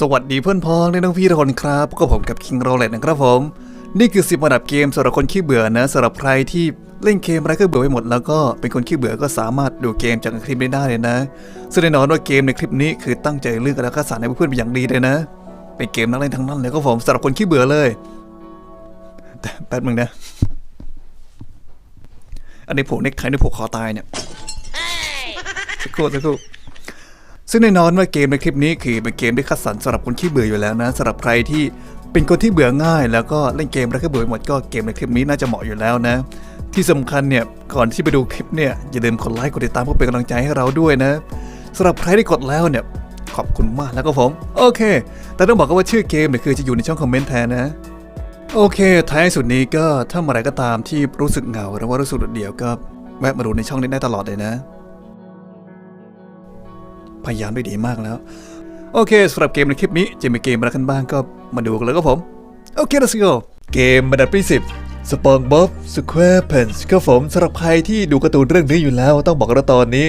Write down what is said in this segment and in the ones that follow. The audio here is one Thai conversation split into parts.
สวัสดีเพื่อนพ้องในน้องพี่ทุกคนครับพวกผมกับ King r o l e t นะครับผม นี่คือ 10ระดับเกมสำหรับคนขี้เบื่อนะสำหรับใครที่เล่นเกมอะไรก็เบื่อไปหมด แล้วก็เป็นคนขี้เบื่อก็สามารถดูเกมจากคลิปนี้ได้เลยนะซึ่งแน่นอนว่าเกมในคลิปนี้คือตั้งใจเลือกและก็สานให้เพื่อนเป็นอย่างดีเลยนะ เป็นเกมนักเล่นทั้งนั้นเลยครับผมสำหรับคนขี้เบื่อเลยแต่แป๊บนึงนะ อันนี้ผมเน็กไทนี่ผูกคอตายเนี่ยสักครู่สักครู่ ซึ่งแน่นอนว่าเกมในคลิปนี้คือเป็นเกมที่คัดสรรสำหรับคนที่เบื่ออยู่แล้วนะสำหรับใครที่เป็นคนที่เบื่อง่าย แล้วก็เล่นเกมแล้วก็เบื่อหมดก็เกมในคลิปนี้น่าจะเหมาะอยู่แล้วนะ ที่สำคัญเนี่ยก่อนที่ไปดูคลิปเนี่ยอย่าลืมกดไลค์กดติดตามเพื่อเป็นกำลังใจให้เราด้วยนะสำหรับใครที่กดแล้วเนี่ยขอบคุณมากแล้วก็ผมโอเค แต่ต้องบอกกันว่าชื่อเกมเนี่ยคือจะอยู่ในช่องคอมเมนต์แทนนะโอเค ท้ายสุดนี้ก็ถ้าเมื่อไรก็ตามที่รู้สึกเหงาหรือว่ารู้สึกเดียวก็แวะมาดูในช่องนี้ได้ตลอดเลยนะ พยายามได้ดีมากแล้ว โอเคสำหรับเกมในคลิปนี้จะมีเกมอะไรกันบ้างก็มาดูกันเลยครับผม โอเค let's go เกมบระดัดปีสิบสปองบ๊อบสแควร์เพนส์ครับผมสำหรับใครที่ดูการ์ตูนเรื่องนี้อยู่แล้ว ต้องบอกว่าตอนนี้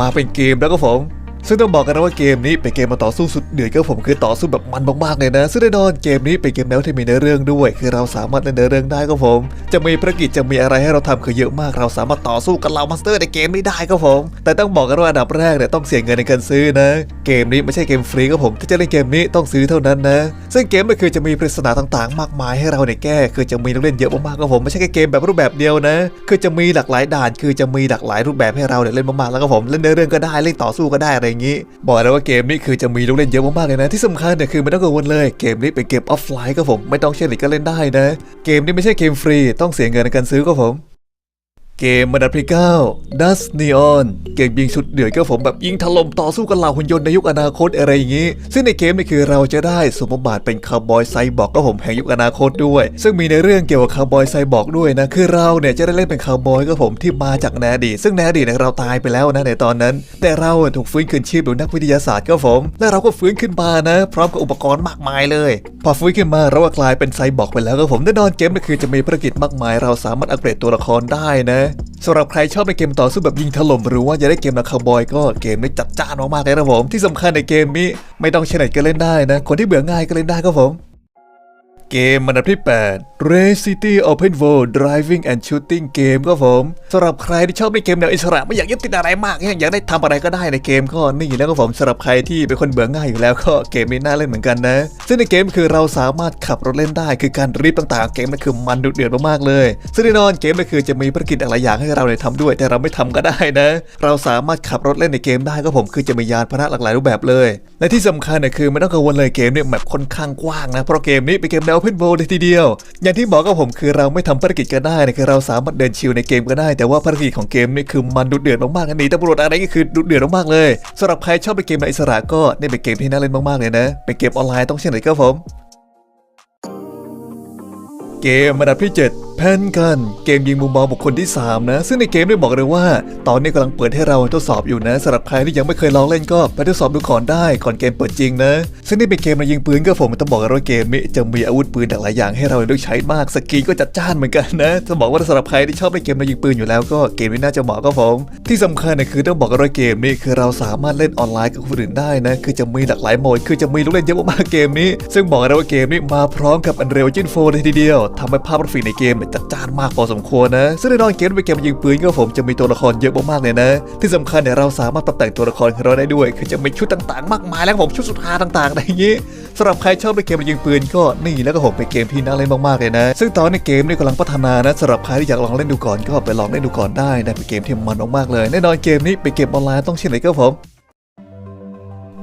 มาเป็นเกมแล้วครับผม ซึ่งต้องบอกกันนะว่าเกมนี้เป็นเกมมาต่อสู้สุดเดือดก็ผมคือต่อสู้แบบมันมากๆเลยนะ ซึ่งแน่นอนเกมนี้เป็นเกมแนวที่มีเนื้อเรื่องด้วย คือเราสามารถเล่นในเรื่องได้ก็ผม จะมีภารกิจจะมีอะไรให้เราทำคือเยอะมาก เราสามารถต่อสู้กับเหล่ามอนสเตอร์ในเกมนี้ได้ก็ผม แต่ต้องบอกกันว่าอันดับแรกเนี่ยต้องเสียเงินในการซื้อนะ เกมนี้ไม่ใช่เกมฟรีก็ผมถ้าจะเล่นเกมนี้ต้องซื้อเท่านั้นนะ ซึ่งเกมก็คือจะมีปริศนาต่างๆ มากมายให้เราเนแก้ คือจะมีนักเล่นเยอะมากๆก็ผมไม่ใช่แค่เกมแบบรูปแบบเดียวนะ คือจะมีหลากหลายด่าน คือจะมีหลากหลายรูปแบบให้เราเล่นมากๆแล้วก็ผมเล่นในเรื่องก็ได้เล่นต่อสู้ก็ได้อะไรางนี้ บอกเลยว่าเกมนี้คือจะมีลูกเล่นเยอะมากๆเลยนะ ที่สำคัญเนี่ยคือไม่ต้องกังวลเลยเกมนี้เป็นเกมออฟไลน์ก็ผมไม่ต้องเชื่อหรือก็เล่นได้นะ เกมนี้ไม่ใช่เกมฟรีต้องเสียเงินในการซื้อก็ผม เกมมันดับพลิก้าดัสเนออนเกมยิงชุดเดือดก็ผมแบบยิงถล่มต่อสู้กันเหล่าหุ่นยนต์ในยุคอนาคตอะไรอย่างนี้ ซึ่งในเกมนี่คือเราจะได้สมบัติเป็นคาร์บอยไซบอร์กก็ผมแห่งยุคอนาคตด้วย ซึ่งมีในเรื่องเกี่ยวกับคาร์บอยไซบอร์กด้วยนะ คือเราเนี่ยจะได้เล่นเป็นคาร์บอยก็ผมที่มาจากแนดีซึ่งแนดีเนี่ยเราตายไปแล้วนะในตอนนั้น แต่เราถูกฟื้นคืนชีพโดยนักวิทยาศาสตร์ก็ผม และเราก็ฟื้นขึ้นมานะ พร้อมกับอุปกรณ์มากมายเลย พอฟื้นขึ้นมาเราก็กลายเป็นไซบอร์กไปแล้วก็ผมแน่นอนเกมนี่คือจะมีภารกิจมากมาย เราสามารถอัปเกรดตัวละครได้นะสำหรับใครชอบในเกมต่อสู้แบบยิงถล่มหรือว่าจะได้เกมนักคาวบอยก็เกมนี้จัดจ้านมากๆเลยนะผมที่สำคัญในเกมนี้ไม่ต้องเช้ไหนก็เล่นได้นะ คนที่เบื่อง่ายก็เล่นได้ครับผม เกมอันดับที่ 8 Race City Open World Driving and Shooting Game ก็ผมสำหรับใครที่ชอบในเกมแนวอิสระไม่อยากยึดติดอะไรมาก อยากได้ทำอะไรก็ได้ในเกมก็นี่แล้วก็ผมสำหรับใครที่เป็นคนเบื่อง่ายอยู่แล้วก็เกมนี้น่าเล่นเหมือนกันนะ ซึ่งในเกมคือเราสามารถขับรถเล่นได้คือการรีบต่างๆ เกมมันคือมันดุเดือดมากๆเลย ซึ่งแน่นอนเกมนั้คือจะมีภารกิจอะไรอย่างให้เราเนี่ยทำด้วย แต่เราไม่ทำก็ได้นะ เราสามารถขับรถเล่นในเกมได้ก็ผมคือจะมียานพาหนะหลากหลายรูปแบบเลย และที่สำคัญเนี่ยคือไม่ต้องกังวลเลยเกมเนี่ยแบบค่อนข้างกว้างนะเพราะเกมนี้เป็นเกมแนวโอเพนโบเลยทีเดียว อย่างที่บอกกับผมคือเราไม่ทำภารกิจก็ได้นะคือเราสามารถเดินชิลในเกมก็ได้ แต่ว่าภารกิจของเกมนี่คือมันดุเดือดมากๆนะหนีตำรวจอะไรก็คือดุเดือดมากๆเลยสำหรับใครชอบไปเกมในอิสระก็นี่เป็นเกมที่น่าเล่นมากๆเลยนะเป็นเกมออนไลน์ต้องเช่นไรครับผม เกมระดับที่ 7 แพนกันเกมยิงมุมมองบุคคลที่ 3 นะ ซึ่งในเกมได้บอกเลยว่า ตอนนี้กำลังเปิดให้เราทดสอบอยู่นะสำหรับใครที่ยังไม่เคยลองเล่นก็ไปทดสอบดูก่อนได้ก่อนเกมเปิดจริงนะ ซึ่งนี่เป็นเกมในยิงปืนก็ผมต้องบอกกับว่าเกมนี้จะมีอาวุธปืนหลากหลายอย่างให้เราเลือกใช้มากสกีก็จัดจ้านเหมือนกันนะจะบอกว่าสำหรับใครที่ชอบเล่นเกมในยิงปืนอยู่แล้วก็เกมนี้น่าจะเหมาะกับผมที่สำคัญนะคือต้องบอกกับว่าเกมนี้คือเราสามารถเล่นออนไลน์กับคนอื่นได้นะคือจะมีหลากหลายโหมดคือจะมีลูกเล่นเยอะมากเกมนี้ ซึ่งบอกเลยว่าเกมนี้มาพร้อมกับอันเรลจินโฟเลยทีเดียว ทำให้ภาพกราฟิกในเกมนี่จัดจ้านมากพอสมควรนะ ซึ่งใน่นอนเกมเป็นเกมยิงปืนก็ผมจะมีตัวละครเยอะมากๆเลยนะ ที่สำคัญเนี่ยเราสามารถปรับแต่งตัวละครของเราได้ด้วย คือจะมีชุดต่างๆ มากมายแล้วผมชุดสุดฮาต่างๆอะไรอย่างนี้สำหรับใครชอบเล่นเกมยิงปืนก็นี่แล้วก็ผมเป็นเกมที่น่าเล่นมากๆเลยนะ ซึ่งตอนในเกมนี่กำลังพัฒนานะสำหรับใครที่อยากลองเล่นดูก่อนก็ไปลองเล่นดูก่อนได้นะเป็นเกมที่มันมากๆเลยแน่นอนเกมนี้เป็นเกมออนไลน์ต้องเช่นไรก็ผม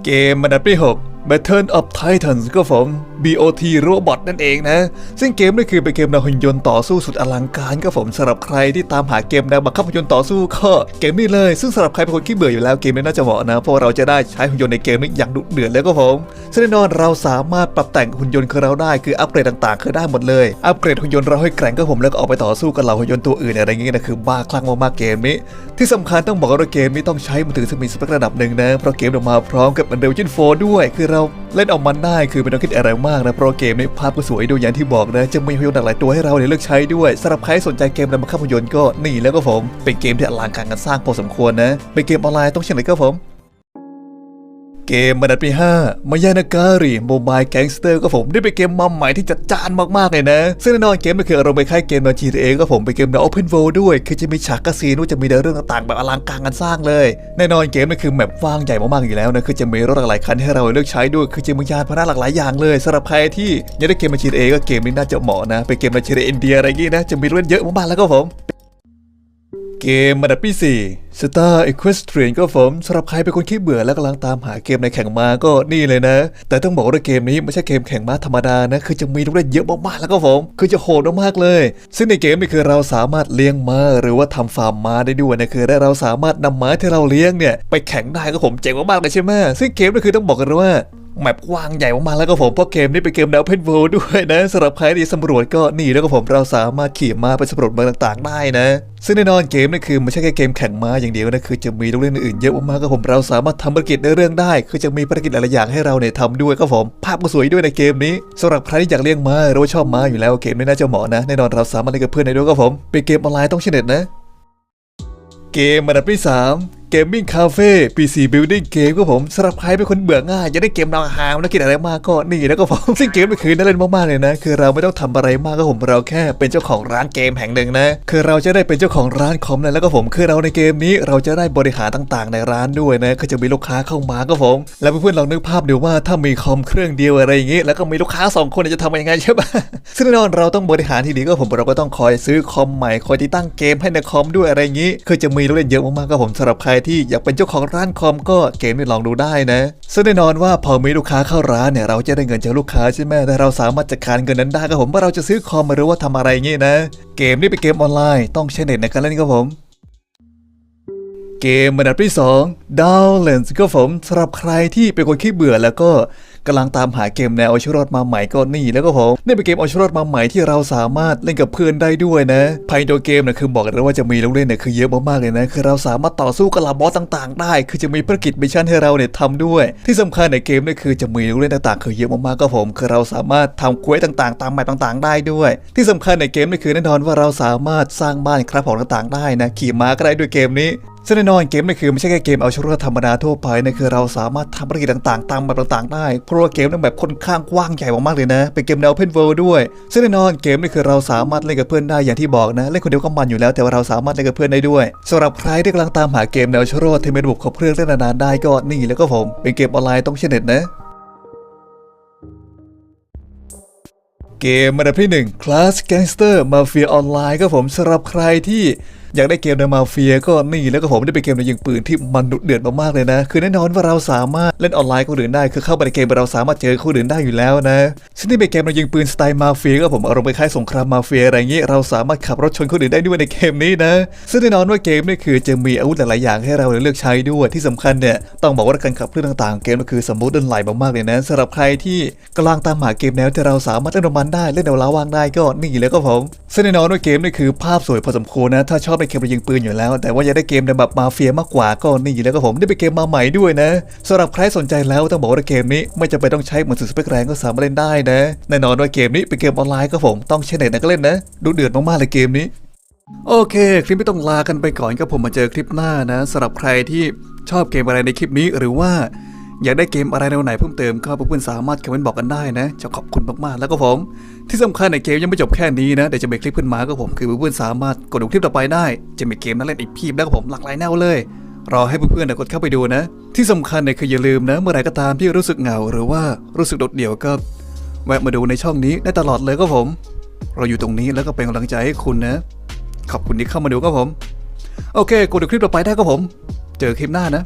เกมมันดับที่6 b a t t l e of Titans ก็ผม BOT Robot นั่นเองนะ ซึ่งเกมนี้คือเป็นเกมแนวหุ่นยนต์ต่อสู้สุดอลังการก็ผมสำหรับใครที่ตามหาเกมแนวบังคับหุ่นยนต์ต่อสู้ก็เกมนี้เลย ซึ่งสำหรับใครเป็นคนขี้เบื่ออยู่แล้วเกมนี้น่าจะเหมาะนะ เพราะเราจะได้ใช้หุ่นยนต์ในเกมนี้อย่างดุเดือดแล้วก็ผมแน่นอนเราสามารถปรับแต่งหุ่นยนต์ของเราได้คืออัปเกรดต่างๆคือได้หมดเลยอัปเกรดหุ่นยนต์เราให้แกร่งก็ผมแล้วก็ออกไปต่อสู้กับเหล่าหุ่นยนต์ตัวอื่นอะไรเงี้ยนะคือบ้าคลั่งมากๆเกมนี้ ที่สำคัญต้องบอกว่าเกมนี้ต้องใช้มือถือซึ่งมีสเปคระดับหนึ่งนะเพราะเกมออกมาพร้อมกับ Unreal Engine ด้วยคือเราเล่นออกมาได้คือไม่ต้องคิดอะไรมากนะเพราะเกมนี้ภาพก็สวยดูอย่างที่บอกนะจะมีภาพยนต์หลายตัวให้เราเลือกใช้ด้วยสำหรับใครสนใจเกมนำมาข้ามพยนตร์ก็นี่แล้วก็ผม เป็นเกมที่อลังการกันสร้างพอสมควรนะเป็นเกมออนไลน์ต้องเช่นไรก็ผม เกมมันดัดปี5มายานาการีโมบายแก๊งสเตอร์ก็ผมได้เป็นเกมมัมใหม่ที่จัดจ้านมากๆเลยนะ ซึ่งแน่นอนเกมมันคืออารมณ์ไปคล้ายเกมใน GTA ก็ผมเป็นเกมใน Open World ด้วย คือจะมีฉากกระซีนว่าจะมีเรื่องต่างๆ แบบอลังการงานสร้างเลย แน่นอนเกมมันคือแมปกว้างใหญ่มากๆอยู่แล้วนะคือจะมีรถหลายคันให้เราเลือกใช้ด้วยคือจะมียานพาหนะหลากหลายอย่างเลยสำหรับใครที่ยังได้เกมใน GTA ก็เกมนี้น่าจะเหมาะนะเป็นเกมใน GTA อินเดียอะไรอย่างงี้นะจะมีเรื่องเยอะมากๆแล้วก็ผม เกมมาดับที่4 Star Equestrian ก็ผมสำหรับใครเป็นคนขี้เบื่อและกำลังตามหาเกมในแข่งม้าก็นี่เลยนะ แต่ต้องบอกว่าเกมนี้ไม่ใช่เกมแข่งม้าธรรมดานะ คือจะมีลูกเล่นเยอะมากๆแล้วก็ผม คือจะโหดมากๆเลย ซึ่งในเกมนี่คือเราสามารถเลี้ยงม้าหรือว่าทำฟาร์มม้าได้ด้วยนะคือได้เราสามารถนำม้าที่เราเลี้ยงเนี่ยไปแข่งได้ก็ผมเจ๋งมากๆเลยใช่ไหมซึ่งเกมนี่คือต้องบอกกันเลยว่า แมปกว้างใหญ่มากๆแล้วก็ผมเพราะเกมนี้เป็นเกมแนวเพนเวิลด้วยนะสำหรับใครที่สำรวจก็นี่แล้วก็ผมเราสามารถขี่ม้าไปสำรวจเมืองต่างๆ ได้นะ ซึ่งแน่นอนเกมนี่คือไม่ใช่แค่เกมแข่งม้าอย่างเดียวนะคือจะมีลูกเล่นอื่นเยอะมากๆก็ผมเราสามารถทำภารกิจในเรื่องได้ คือจะมีภารกิจหลายอย่างให้เราเนี่ยทำด้วยก็ผมภาพก็สวยด้วยในเกมนี้สำหรับใครที่อยากเลี้ยงม้าหรือว่าชอบม้าอยู่แล้วเกมนี้น่าจะเหมาะนะแน่นอนเราสามารถเล่นกับเพื่อนได้ด้วยก็ผมเป็นเกมออนไลน์ต้องชนเน็ตนะ เกมอันดับที่3 Gaming Cafe PC Building Game ก็ผมสำหรับใครเป็นคนเบื่อง่ายอยากได้เกมแนวหางแล้วกินอะไรมากก็นี่แล้วก็ผมซึ่งเกมนี่คือน่าเล่นมากๆเลยนะ คือเราไม่ต้องทำอะไรมากก็ผมเราแค่เป็นเจ้าของร้านเกมแห่งหนึ่งนะ คือเราจะได้เป็นเจ้าของร้านคอมนะแล้วก็ผมคือเราในเกมนี้เราจะได้บริหารต่างๆ ในร้านด้วยนะก็จะมีลูกค้าเข้ามาก็ผม แล้วเพื่อนๆลองนึกภาพดูว่าถ้ามีคอมเครื่องเดียวอะไรอย่างงี้ แล้วก็มีลูกค้าสองคนจะทำยังไงใช่ปะซึ่งแน่นอนเราต้องบริหารที่ดีก็ผมเราก็ต้องคอยซื้อคอมใหม่คอยติดตั้งเกมให้ในคอมด้วยอะไรอย่างงี้คือจะมีลูกเล่นเยอะมากๆก็ผมสำหรับใครที่อยากเป็นเจ้าของร้านคอมก็เกมนี้ลองดูได้นะซึ่งแน่นอนว่าพอมีลูกค้าเข้าร้านเนี่ยเราจะได้เงินจากลูกค้าใช่ไหมแต่เราสามารถจัดการเงินนั้นได้ก็ผมว่าเราจะซื้อคอมหรือว่าทำอะไรอย่างงี้นะ เกมนี้เป็นเกมออนไลน์ต้องใช้เน็ตในการเล่นครับผมเกมอันดับที่ 2 Downlands ก็ผมสำหรับใครที่เป็นคนขี้เบื่อแล้วก็ กำลังตามหาเกมแนวเอาชีวิตรอดมาใหม่ก็นี่แล้วก็ผมนี่เป็นเกมเอาชีวิตรอดมาใหม่ที่เราสามารถเล่นกับเพื่อนได้ด้วยนะภายในตัวเกมเนี่ยคือบอกเลยว่าจะมีลูกเล่นเนี่ยคือเยอะมากๆเลยนะคือเราสามารถต่อสู้กับลาบอสต่างๆ ได้ คือจะมีภารกิจมิชชั่นให้เราเนี่ยทำด้วย ที่สำคัญในเกมเนี่ยคือจะมีลูกเล่นต่างๆ คือเยอะมากๆก็ผม คือเราสามารถทำเควสต่างๆ ตามแมปต่างๆ ได้ด้วย ที่สำคัญในเกมเนี่ยคือแน่นอนว่าเราสามารถสร้างบ้านครับของต่างๆ ได้นะขี่ม้าก็ได้ด้วยเกมนี้ ซึ่งแน่นอนเกมนี่คือไม่ใช่แค่เกมเอาชีวิตรอดธรรมดาทั่วไปนะคือเราสามารถทำภารกิจต่างๆ ตามแบบต่างๆ ได้เพราะว่าเกมนั้นแบบค่อนข้างกว้างใหญ่มากๆเลยนะ เป็นเกมแนว Open World ด้วย ซึ่งแน่นอนเกมนี่คือเราสามารถเล่นกับเพื่อนได้อย่างที่บอกนะเล่นคนเดียวก็มันอยู่แล้วแต่ว่าเราสามารถเล่นกับเพื่อนได้ด้วยสำหรับใครที่กำลังตามหาเกมแนวชีวิตรดที่มีระบบครบเครื่องเล่นนานๆได้ก็นี่แล้วก็ผมเป็นเกมออนไลน์ต้องเชนเน็ตนะเกมอันดับที่ 1 Class Gangster Mafia Online ก็ผมสำหรับใครที่ อยากได้เกมในมาเฟียก็นี่แล้วก็ผมได้เป็นเกมในยิงปืนที่มันดุเดือดมากๆเลยนะ คือแน่นอนว่าเราสามารถเล่นออนไลน์กับคนอื่นได้ คือเข้าไปในเกมเราสามารถเจอคนอื่นได้อยู่แล้วนะซึ่งนี่เป็นเกมในยิงปืนสไตล์มาเฟียก็ผมอารมณ์คล้ายสงครามมาเฟียอะไรอย่างงี้ยเราสามารถขับรถชนคนอื่นได้ด้วยในเกมนี้นะซึ่งแน่นอนว่าเกมนี่คือจะมีอาวุธหลายๆอย่างให้เราเลือกใช้ด้วยที่สำคัญเนี่ยต้องบอกว่าการขับเคลื่อนต่างๆ เกมก็คือสมูทเดินไหลมากๆเลยนะสำหรับใครที่กำลังตามหาเกมแนวที่เราสามารถเล่นมันได้เล่นแนวล้าวางได้ก็นี่แล้วก็ผมซึ่งแน่นอนว่าเกมนี่คือภาพสวยพอสมควรนะถ้าชอบในเกมยิงปืนอยู่แล้ว แต่ว่าอยากได้เกมในแบบมาเฟียมากกว่าก็นี่แล้วก็ผมได้เป็นเกมมาใหม่ด้วยนะสำหรับใครสนใจแล้วต้องบอกว่าเกมนี้ไม่จำเป็นต้องใช้เหมือนสุดสเปคแรงก็สามารถเล่นได้นะแน่นอนว่าเกมนี้เป็นเกมออนไลน์ก็ผมต้องใช้เน็ตนะก็เล่นนะดูเดือดมากๆเลยเกมนี้ โอเค คลิปไม่ต้องลากันไปก่อนครับผมมาเจอคลิปหน้านะสำหรับใครที่ชอบเกมอะไรในคลิปนี้หรือว่า อยากได้เกมอะไรแนวไหนเพิ่มเติมก็เพื่อนๆสามารถคอมเมนต์บอกกันได้นะ จะขอบคุณมากๆแล้วก็ผม ที่สำคัญในเกมยังไม่จบแค่นี้นะเดี๋ยวจะมีคลิปขึ้นมาก็ผมคือเพื่อนๆสามารถกดดูคลิปต่อไปได้ จะมีเกมน่าเล่นอีกเพียบแล้วก็ผมหลากหลายแนวเลยรอให้เพื่อนๆกดเข้าไปดูนะ ที่สำคัญเนี่ยคืออย่าลืมนะ เมื่อไหร่ก็ตามที่รู้สึกเหงาหรือว่ารู้สึกโดดเดี่ยวก็แวะมาดูในช่องนี้ได้ตลอดเลยก็ผม เราอยู่ตรงนี้แล้วก็เป็นกำลังใจให้คุณนะ ขอบคุณที่เข้ามาดูครับผม โอเคกดดูคลิปต่อไปได้ครับผม เจอคลิปหน้านะ